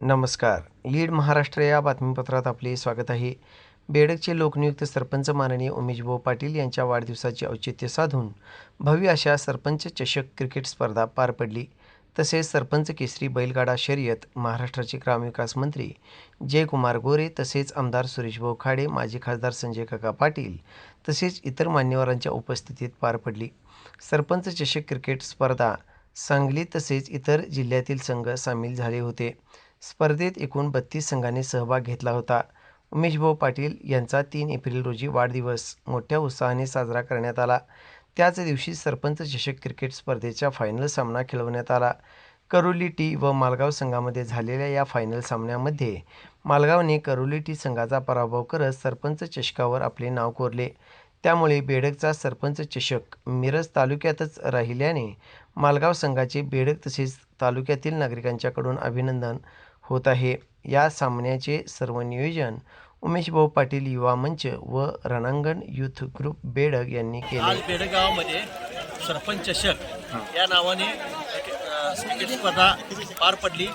नमस्कार. लीड महाराष्ट्र या बातमीपत्रात आपले स्वागत आहे. बेडकचे लोकनियुक्त सरपंच माननीय उमेशभाऊ पाटील यांच्या वाढदिवसाचे औचित्य साधून भव्य अशा सरपंच चषक क्रिकेट स्पर्धा पार पडली. तसेच सरपंच केसरी बैलगाडा शर्यत महाराष्ट्राचे ग्रामविकास मंत्री जयकुमार गोरे तसेच आमदार सुरेशभाऊ खाडे माजी खासदार संजय काका पाटील तसेच इतर मान्यवरांच्या उपस्थितीत पार पडली. सरपंच चषक क्रिकेट स्पर्धा सांगली तसेच इतर जिल्ह्यातील संघ सामील झाले होते. स्पर्धेत एकूण बत्तीस संघांनी सहभाग घेतला होता. उमेशभाऊ पाटील यांचा तीन एप्रिल रोजी वाढदिवस मोठ्या उत्साहाने साजरा करण्यात आला. त्याच दिवशी सरपंच चषक क्रिकेट स्पर्धेचा फायनल सामना खेळवण्यात आला. करोली टी व मालगाव संघामध्ये झालेल्या या फायनल सामन्यामध्ये मालगावने करोली टी संघाचा पराभव करत सरपंच चषकावर आपले नाव कोरले. त्यामुळे बेडकचा सरपंच चषक मिरज तालुक्यातच राहिल्याने मालगाव संघाचे बेडक तसेच तालुक्यातील नागरिकांच्याकडून अभिनंदन होत आहे. या सामन्याचे सर्व नियोजन उमेशभाऊ पाटील युवा मंच व रणांगण युथ ग्रुप बेडक यांनी केले. आज बेडगावमध्ये सरपंच चषक या नावाने क्रिकेट स्पर्धा पार पडली.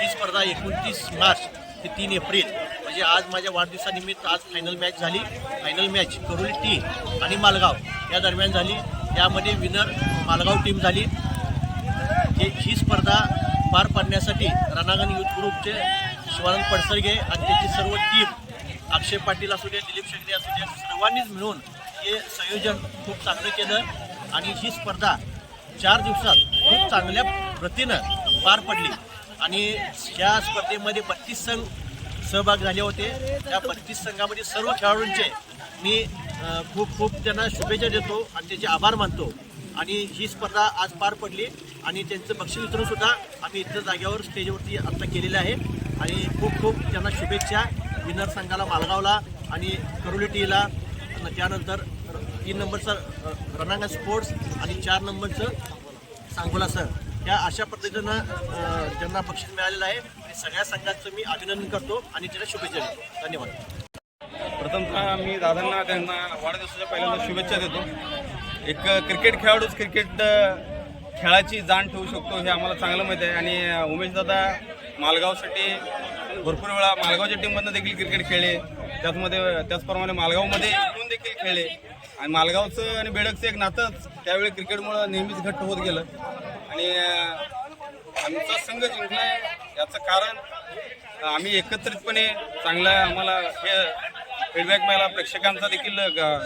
ही स्पर्धा एकोणतीस मार्च ते तीन एप्रिल म्हणजे आज माझ्या वाढदिवसानिमित्त आज फायनल मॅच झाली. फायनल मॅच करोली टी आणि मालगाव या दरम्यान झाली. यामध्ये विनर मालगाव टीम झाली. हे ही स्पर्धा पार पाडण्यासाठी रणांगण युथ ग्रुपचे शिवानंद पडसरगे आणि त्याची सर्व टीम अक्षय पाटील असू दे दिलीप शेगडे असू दे सर्वांनीच मिळून हे संयोजन खूप चांगलं केलं आणि ही स्पर्धा चार दिवसात खूप चांगल्या प्रतीनं पार पडली. आणि या स्पर्धेमध्ये बत्तीस संघ सहभाग झाले होते. त्या बत्तीस संघामध्ये सर्व खेळाडूंचे मी खूप खूप त्यांना शुभेच्छा देतो आणि त्याचे आभार मानतो. आणि ही स्पर्धा आज पार पडली. आणि त्यांचं बक्षीस वितरण सुद्धा आम्ही इथं जागेवर स्टेजवरती आत्ता केलेलं आहे. आणि खूप खूप त्यांना शुभेच्छा. विनर संघाला मालगावला आणि करोली टीला. आणि त्यानंतर तीन नंबरचं अ, रणांगण स्पोर्ट्स आणि चार नंबरचं सांगोला सर या अशा पद्धतीनं त्यांना बक्षीस मिळालेलं आहे. आणि सगळ्या संघांचं मी अभिनंदन करतो आणि त्यांना शुभेच्छा देतो. धन्यवाद. प्रथमतः मी दादांना त्यांना वाढदिवसाच्या पहिल्यांदा शुभेच्छा देतो. एक क्रिकेट खेळाडूच क्रिकेट खेळाची जाण ठेवू शकतो हे आम्हाला चांगलं माहीत आहे. आणि उमेश दादा मालगावसाठी भरपूर वेळा मालगावच्या टीममधनं देखील क्रिकेट खेळले. त्याचमध्ये त्याचप्रमाणे मालगावमध्ये येऊन देखील खेळले. आणि मालगावचं आणि बेडकचं एक नातंच त्यावेळी क्रिकेटमुळं नेहमीच घट्ट होत गेलं. आणि आमचा संघ आहे याचं कारण आम्ही एकत्रितपणे चांगला आम्हाला हे फीडबॅक मिळाला. प्रेक्षकांचा देखील ग-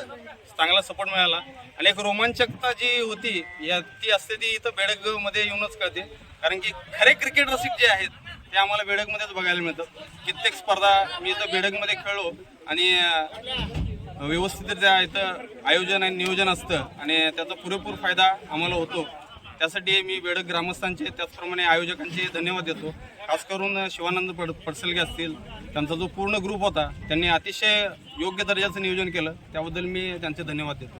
चांगला सपोर्ट मिळाला. आणि एक रोमांचकता जी होती या ती असते ती इथं बेडकमध्ये येऊनच कळते. कारण की खरे क्रिकेट रसिक जे आहेत ते आम्हाला बेडकमध्येच बघायला मिळतं. कित्येक स्पर्धा मी इथं बेडकमध्ये खेळलो. आणि अं, व्यवस्थितरित्या इथं आयोजन आणि नियोजन असतं. आणि त्याचा पुरेपूर फायदा आम्हाला होतो. त्यासाठी मी बेडक ग्रामस्थांचे त्याचप्रमाणे आयोजकांचे धन्यवाद देतो. खास करून शिवानंद पड पडसलगे असतील त्यांचा जो पूर्ण ग्रुप होता त्यांनी अतिशय योग्य दर्जाचं नियोजन केलं. त्याबद्दल मी त्यांचे धन्यवाद देतो.